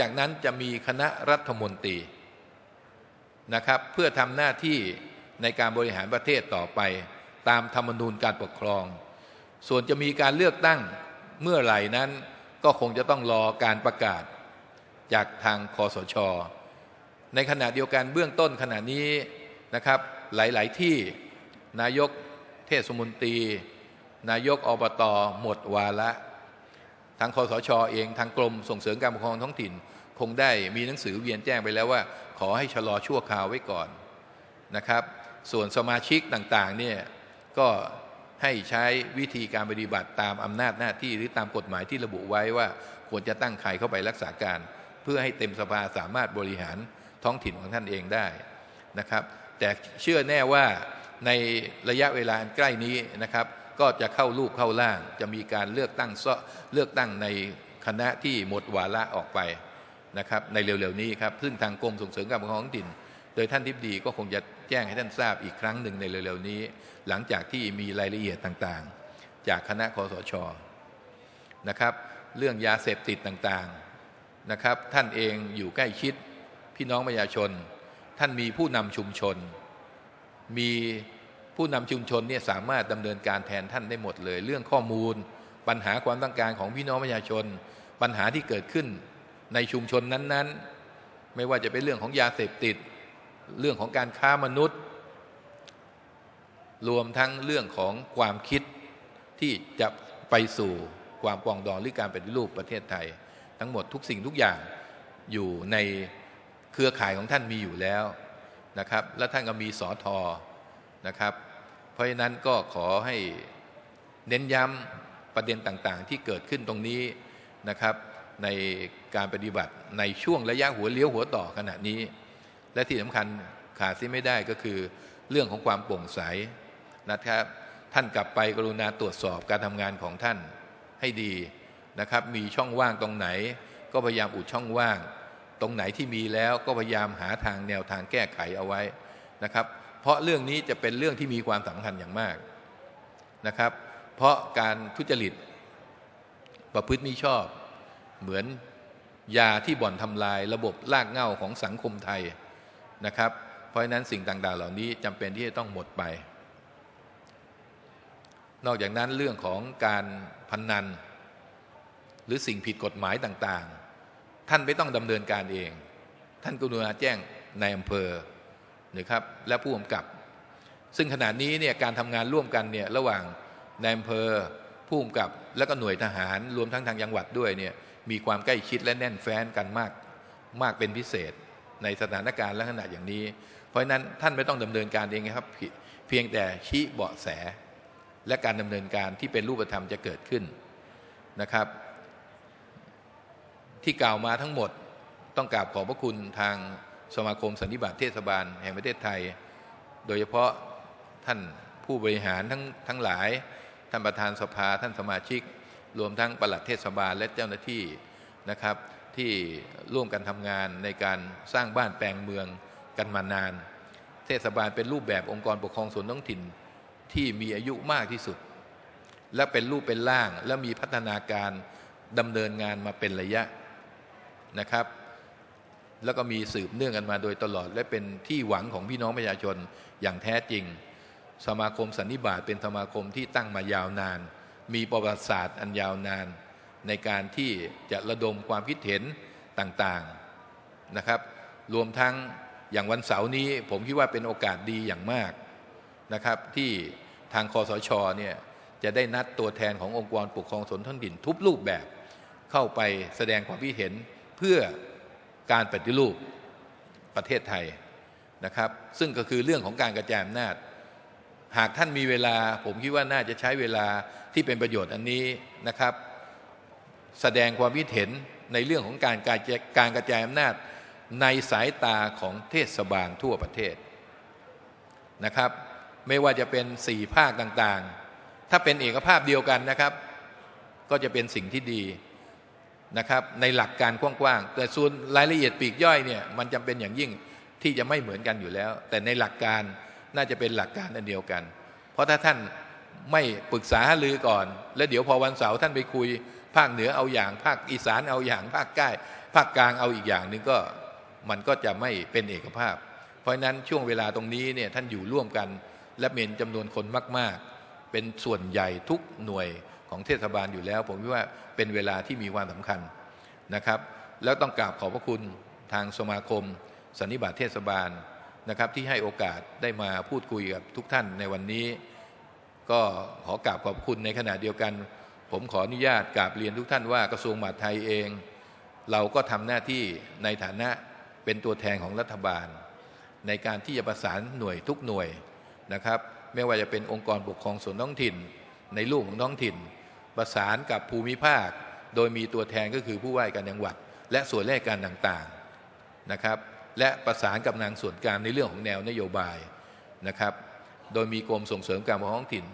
จากนั้นจะมีคณะรัฐมนตรีนะครับเพื่อทำหน้าที่ในการบริหารประเทศต่อไปตามธรรมนูญการปกครอง ส่วนจะมีการเลือกตั้งเมื่อไหร่นั้นก็คงจะต้องรอการประกาศจากทางคอสช ในขณะเดียวกันเบื้องต้นขณะนี้นะครับ หลาย ๆ ที่นายกเทศมนตรี นายกอบต หมดวาระ ทางคอสชเองทางกรมส่งเสริมการปกครองท้องถิ่น คงได้มีหนังสือเวียนแจ้งไปแล้วว่า ขอให้ชะลอชั่วคราวไว้ก่อนนะครับ ส่วนสมาชิกต่างๆเนี่ยก็ให้ใช้วิธีการปฏิบัติตามอำนาจหน้าที่หรือตามกฎหมายที่ระบุไว้ว่าควรจะตั้งใครเข้าไปรักษาการ เพื่อให้เต็มสภาสามารถบริหารท้องถิ่นของท่านเองได้นะครับ แต่เชื่อแน่ว่าในระยะเวลาใกล้นี้นะครับ ก็จะเข้ารูปเข้าร่าง จะมีการเลือกตั้งเสาะเลือกตั้งในคณะที่หมดวาระออกไปนะครับในเร็วๆนี้ครับซึ่งทางกรมส่งเสริมการปกครองท้องถิ่น โดยท่านทิบดีก็คงจะแจ้งให้ท่านทราบอีกครั้งหนึ่งในเร็วๆนี้ หลังจากที่มีรายละเอียดต่างๆ จากคณะคอสชนะครับ เรื่องยาเสพติดต่างๆนะครับ ท่านเองอยู่ใกล้ชิดพี่น้องประชาชน ท่านมีผู้นำชุมชน มี ผู้นำชุมชนเนี่ยสามารถดำเนินการแทนท่านได้หมดเลย เรื่องข้อมูล ปัญหาความต้องการของพี่น้องประชาชน ปัญหาที่เกิดขึ้นในชุมชนนั้นๆ ไม่ว่าจะเป็นเรื่องของยาเสพติด เรื่องของการค้ามนุษย์ รวมทั้งเรื่องของความคิดที่จะไปสู่ความปองดองหรือการปฏิรูปประเทศไทย ทั้งหมดทุกสิ่งทุกอย่างอยู่ในเครือข่ายของท่านมีอยู่แล้วนะครับ และท่านก็มีสอทอนะครับ ราะฉะนั้นก็ขอให้เน้นย้ำประเด็นต่างๆ ที่เกิดขึ้นตรงนี้นะครับ ในการปฏิบัติในช่วงระยะหัวเลี้ยวหัวต่อขณะนี้ และที่สำคัญขาดเสียไม่ได้ก็คือเรื่องของความโปร่งใสนะครับ ท่านกลับไปกรุณาตรวจสอบการทำงานของท่านให้ดีนะครับ มีช่องว่างตรงไหน ก็พยายามอุดช่องว่าง ตรงไหนที่มีแล้วก็พยายามหาทางแนวทางแก้ไขเอาไว้นะครับ เพราะเรื่องนี้จะเป็นเรื่องที่มีความสำคัญอย่างมากนะครับ เพราะการทุจริตประพฤติมิชอบ เหมือนยาที่บ่อนทำลายระบบรากเหง้าของสังคมไทยนะครับ เพราะฉะนั้นสิ่งต่างๆ เหล่านี้จำเป็นที่จะต้องหมดไป นอกจากนั้นเรื่องของการพนนัน หรือสิ่งผิดกฎหมายต่างๆ ท่านไม่ต้องดำเนินการเอง ท่านกรุณาแจ้งในอำเภอ นะครับและผู้กำกับ ซึ่งขณะนี้เนี่ยการทำงานร่วมกันเนี่ยระหว่างในอำเภอผู้กำกับ และก็หน่วยทหารรวมทั้งทางจังหวัดด้วยเนี่ยมีความใกล้ชิดและแน่นแฟ้นกันมากมากเป็นพิเศษ ในสถานการณ์ลักษณะอย่างนี้ เพราะฉะนั้นท่านไม่ต้องดำเนินการเองครับเพียงแต่ชี้เบาะแส และการดำเนินการที่เป็นรูปธรรมจะเกิดขึ้นนะครับ ที่กล่าวมาทั้งหมดต้องกราบขอบพระคุณทาง สมาคมสันนิบาตเทศบาลแห่งประเทศไทย โดยเฉพาะท่านผู้บริหารทั้งทั้งหลาย ท่านประธานสภาท่านสมาชิก รวมทั้งปลัดเทศบาลและเจ้าหน้าที่นะครับ ที่ร่วมกันทำงานในการสร้างบ้านแปลงเมืองกันมานาน เทศบาลเป็นรูปแบบองค์กรปกครองส่วนท้องถิ่นที่มีอายุมากที่สุด และเป็นรูปเป็นร่างและมีพัฒนาการดำเนินงานมาเป็นระยะนะครับ แล้วก็มีสืบเนื่องกันมาโดยตลอด และเป็นที่หวังของพี่น้องประชาชนอย่างแท้จริง สมาคมสันนิบาตเป็นสมาคมที่ตั้งมายาวนาน มีประวัติศาสตร์อันยาวนาน ในการที่จะระดมความคิดเห็นต่างๆนะครับ รวมทั้งอย่างวันเสาร์นี้ ผมคิดว่าเป็นโอกาสดีอย่างมากนะครับ ที่ทางคอสชเนี่ยจะได้นัดตัวแทนขององค์กรปกครองส่วนท้องถิ่นทุกรูปแบบเข้าไปแสดงความคิดเห็นเพื่อ การปฏิรูปประเทศไทยนะครับ ซึ่งก็คือเรื่องของการกระจายอำนาจ หากท่านมีเวลา ผมคิดว่าน่าจะใช้เวลาที่เป็นประโยชน์อันนี้นะครับ แสดงความคิดเห็นในเรื่องของการการกระจายอำนาจในสายตาของเทศบาลทั่วประเทศนะครับ ไม่ว่าจะเป็นสี่ภาคต่างๆ ถ้าเป็นเอกภาพเดียวกันนะครับ ก็จะเป็นสิ่งที่ดี นะครับในหลักการกว้างๆ แต่ส่วนรายละเอียดปีกย่อยเนี่ยมันจำเป็นอย่างยิ่งที่จะไม่เหมือนกันอยู่แล้ว แต่ในหลักการน่าจะเป็นหลักการอันเดียวกัน เพราะถ้าท่านไม่ปรึกษาหารือก่อน แล้วเดี๋ยวพอวันเสาร์ท่านไปคุย ภาคเหนือเอาอย่าง ภาคอีสานเอาอย่าง ภาคใต้ภาคกลางเอาอีกอย่างนึงก็มันก็จะไม่เป็นเอกภาพ เพราะฉะนั้นช่วงเวลาตรงนี้เนี่ยท่านอยู่ร่วมกัน และมีจำนวนคนมาก ๆ เป็นส่วนใหญ่ทุกหน่วย ของเทศบาลอยู่แล้ว ผมคิดว่าเป็นเวลาที่มีความสำคัญนะครับ แล้วต้องกราบขอบพระคุณทางสมาคม สันนิบาตเทศบาลนะครับ ที่ให้โอกาสได้มาพูดคุยกับทุกท่านในวันนี้ ก็ขอกราบขอบคุณในขณะเดียวกัน ผมขออนุญาตกราบเรียนทุกท่านว่ากระทรวงมหาดไทยเอง เราก็ทำหน้าที่ในฐานะเป็นตัวแทนของรัฐบาล ในการที่จะประสานหน่วยทุกหน่วยนะครับ ไม่ว่าจะเป็นองค์กรปกครองส่วนท้องถิ่น ในรูปของท้องถิ่น ประสานกับภูมิภาค โดยมีตัวแทนก็คือผู้ว่าการจังหวัด และส่วนราชการต่างๆนะครับ และประสานกับนางส่วนกลางในเรื่องของแนวนโยบายนะครับ โดยมีกรมส่งเสริมการปกครองท้องถิ่น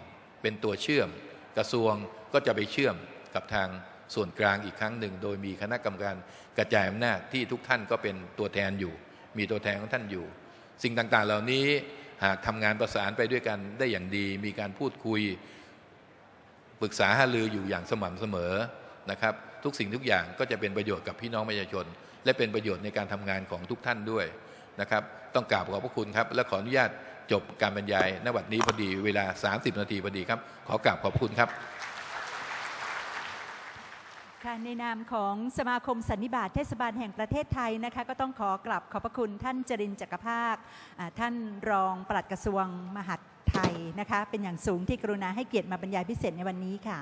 เป็นตัวเชื่อม กระทรวงก็จะไปเชื่อมกับทางส่วนกลางอีกครั้งหนึ่ง โดยมีคณะกรรมการกระจายอำนาจที่ทุกท่านก็เป็นตัวแทนอยู่ มีตัวแทนของท่านอยู่ สิ่งต่างๆ เหล่านี้หากทำงานประสานไปด้วยกันได้อย่างดี มีการพูดคุย ปรึกษาหารืออยู่อย่างสม่ำเสมอนะครับ ทุกสิ่งทุกอย่างก็จะเป็นประโยชน์กับพี่น้องประชาชน และเป็นประโยชน์ในการทำงานของทุกท่านด้วยนะครับ ต้องกราบขอบพระคุณครับ และขออนุญาตจบการบรรยายณบัดนี้พอดีเวลา 30 นาทีพอดีครับ ขอกราบขอบคุณครับ ค่ะในนามของสมาคมสันนิบาตเทศบาลแห่งประเทศไทยนะคะก็ต้องขอกลับขอบพระคุณท่านจรินทร์จักรภาคท่านรองปลัดกระทรวงมหาดไทยนะคะเป็นอย่างสูงที่กรุณาให้เกียรติมาบรรยายพิเศษในวันนี้ค่ะ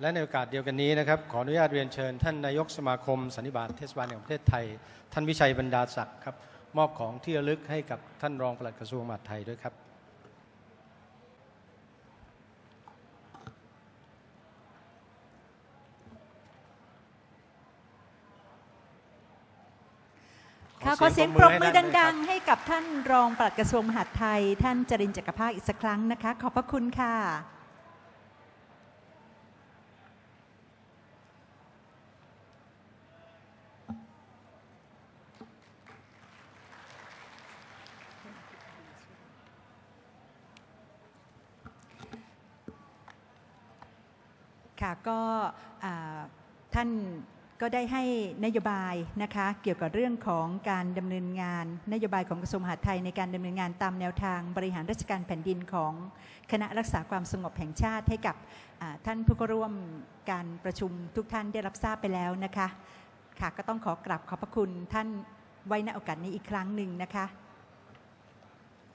และในโอกาสเดียวกันนี้นะครับขออนุญาตเรียนเชิญท่านนายกสมาคมสันนิบาตเทศบาลแห่งประเทศไทย ท่านวิชัยบรรดาศักดิ์ครับมอบของที่ระลึกให้กับท่านรองปลัดกระทรวงมหาดไทยด้วยครับ ขอเสียงปรบมือดัง ๆ ให้กับท่านรองปลัดกระทรวงมหาดไทย ท่านจรินทร์จักรภาคอีกสักครั้งนะคะ ขอบพระคุณค่ะ ค่ะก็อ่าท่าน ก็ได้ให้นโยบายนะคะเกี่ยวกับเรื่องของการดำเนินงาน นโยบายของกระทรวงมหาดไทยในการดำเนินงานตามแนวทางบริหารราชการแผ่นดินของคณะรักษาความสงบแห่งชาติให้กับท่านผู้เข้าร่วมการประชุมทุกท่านได้รับทราบไปแล้วนะคะค่ะก็ต้องขอกราบขอบพระคุณท่านไว้ณโอกาสนี้อีกครั้งหนึ่งนะคะ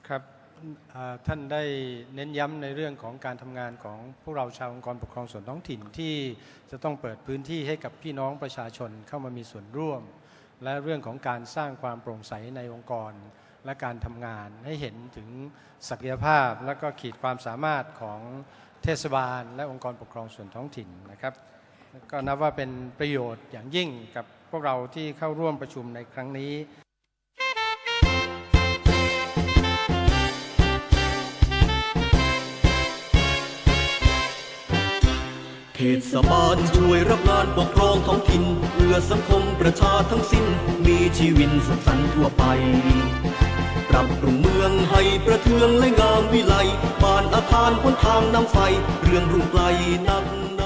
ครับ ท่านได้เน้นย้ำในเรื่องของการทำงานของพวกเราชาวองค์กรปกครองส่วนท้องถิ่นที่จะต้องเปิดพื้นที่ให้กับพี่น้องประชาชนเข้ามามีส่วนร่วม และเรื่องของการสร้างความโปร่งใสในองค์กร และการทำงานให้เห็นถึงศักยภาพ และก็ขีดความสามารถของเทศบาล และองค์กรปกครองส่วนท้องถิ่นนะครับก็นับว่าเป็นประโยชน์อย่างยิ่งกับพวกเราที่เข้าร่วมประชุมในครั้งนี้ เทศบาลช่วยรับงานปกครองท้องถิ่นเพื่อสังคมประชาทั้งสิ้น มีชีวิตสุขสันต์ทั่วไป ปรับปรุงเมืองให้ประเทืองและงามวิไลบ้านอาคารพ้นทางน้ำไฟ เรื่องรุ่งไกลนักนา